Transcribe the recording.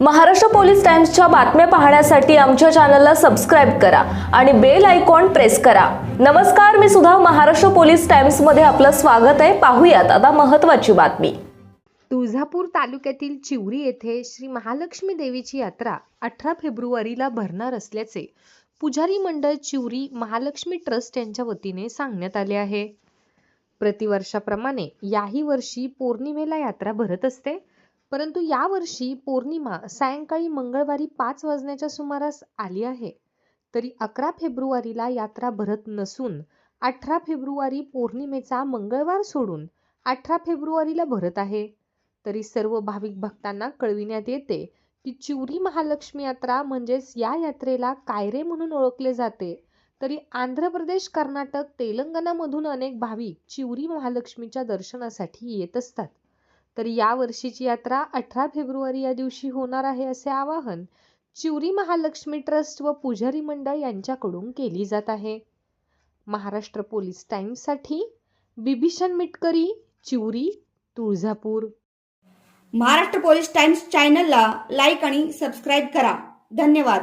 Maharashtra police टाइम्सच्या बातम्या पाहण्यासाठी आमच्या चॅनलला सबस्क्राईब करा आणि बेल आयकॉन प्रेस करा. नमस्कार मी सुद्धा महाराष्ट्र पोलीस टाइम्समध्ये आपलं स्वागत आहे. पाहूयात आता महत्त्वाची बातमी. तुळजापूर तालुक्यातील चिवरी येथे श्री महालक्ष्मी देवीची यात्रा अठरा फेब्रुवारीला भरणार असल्याचे पुजारी मंडळ चिवरी महालक्ष्मी ट्रस्ट यांच्या वतीने सांगण्यात आले आहे. प्रतिवर्षाप्रमाणे याही वर्षी पौर्णिमेला यात्रा भरत असते. परंतु यावर्षी पौर्णिमा सायंकाळी मंगळवारी पाच वाजण्याच्या सुमारास आली आहे. तरी अकरा फेब्रुवारीला यात्रा भरत नसून अठरा फेब्रुवारी पौर्णिमेचा मंगळवार सोडून अठरा फेब्रुवारीला भरत आहे. तरी सर्व भाविक भक्तांना कळविण्यात येते की चिवरी महालक्ष्मी यात्रा म्हणजेच या यात्रेला कायरे म्हणून ओळखले जाते? तरी आंध्र प्रदेश कर्नाटक तेलंगणामधून अनेक भाविक चिवरी महालक्ष्मीच्या दर्शनासाठी येत असतात. तर या वर्षीची यात्रा अठरा फेब्रुवारी या दिवशी होणार आहे असे आवाहन चिवरी महालक्ष्मी ट्रस्ट व पुजारी मंडळ यांच्याकडून केली जात आहे. महाराष्ट्र पोलीस टाइम्ससाठी बिभीषण मिटकरी चिवरी तुळजापूर. महाराष्ट्र पोलीस टाइम्स चॅनलला लाईक आणि सबस्क्राईब करा. धन्यवाद.